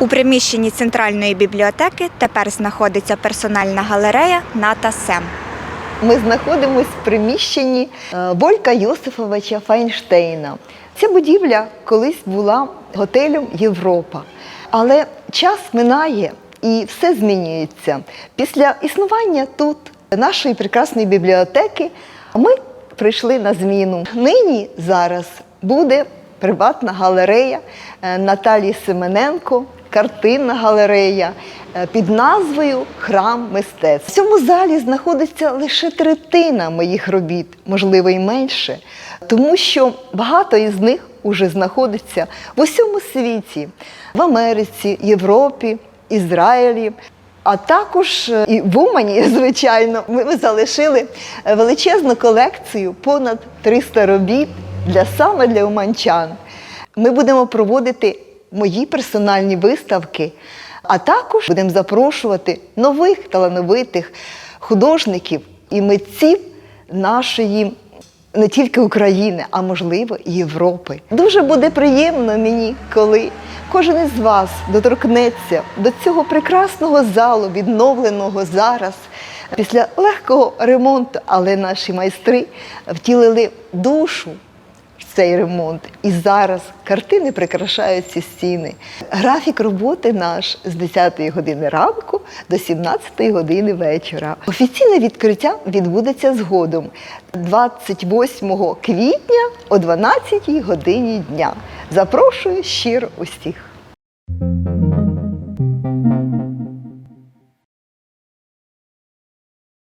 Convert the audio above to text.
У приміщенні центральної бібліотеки тепер знаходиться персональна галерея Ната Сем. Ми знаходимося в приміщенні е, Волька Йосифовича Файнштейна. Ця будівля колись була готелем Європа. Але час минає і все змінюється. Після існування тут нашої прекрасної бібліотеки ми прийшли на зміну. Нині зараз буде приватна галерея е, Наталії Семененко, картинна галерея е, під назвою Храм мистецтв. В цьому залі знаходиться лише третина моїх робіт, можливо, і менше, тому що багато із них уже знаходиться в усьому світі, в Америці, Європі, Ізраїлі. А також е, і в Умані, звичайно, ми залишили е, величезну колекцію, понад 300 робіт для саме для уманчан. Ми будемо проводити мої персональні виставки, а також будемо запрошувати нових талановитих художників і митців нашої не тільки України, а можливо Європи. Дуже буде приємно мені, коли кожен із вас доторкнеться до цього прекрасного залу, відновленого зараз. Після легкого ремонту, але наші майстри втілили душу цей ремонт. І зараз картини прикрашають ці стіни. Графік роботи наш з 10 години ранку до 17 години вечора. Офіційне відкриття відбудеться згодом 28 квітня о 12 годині дня. Запрошую щиро усіх.